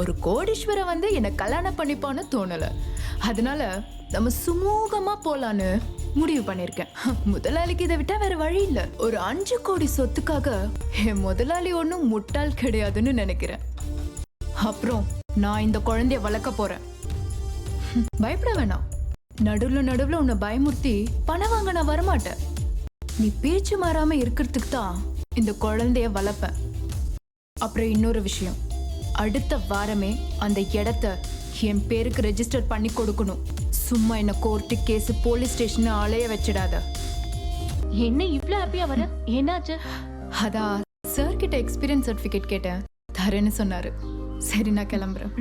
ஒரு கோடீஸ்வரை வந்து என்னை கல்யாணம் பண்ணிப்பான்னு தோணலை. அதனால நம்ம சுமூகமாக போகலான்னு முடிவு பண்ணியிருக்கேன் முதலாளிக்கு இதை விட்டால் வேற வழி இல்லை. ஒரு அஞ்சு கோடி சொத்துக்காக என் முதலாளி ஒன்றும் முட்டாள் கிடையாதுன்னு நினைக்கிறேன். அப்புறம் நான் இந்த குழந்தைய வளர்க்க போகிறேன் பயப்பட வேணாம். நடுவில் நடுவில் உன்னை பயமுறுத்தி பணம் வாங்க நான் வரமாட்டேன். நீ பேச்சு மாறாமல் இருக்கிறதுக்கு தான் இந்த குழந்தைய வளர்ப்பேன். அப்புறம் இன்னொரு விஷயம். அடுத்த வாரமே அந்த இடத்த என் பேருக்கு ரெஜிஸ்டர் பண்ணி கொடுக்கணும். சும்மா என்ன கோர்ட்டு கேஸ் போலீஸ் ஸ்டேஷன் அலைய வச்சிடாத. என்ன இவ்ளோ ஹாப்பியா வர? என்னாச்சு? அதான் சார் கிட்ட எக்ஸ்பீரியன்ஸ் சர்டிஃபிகேட் கேட்டேன். தரேன்னு சொன்னாரு. சரி நான் கிளம்புறேன்.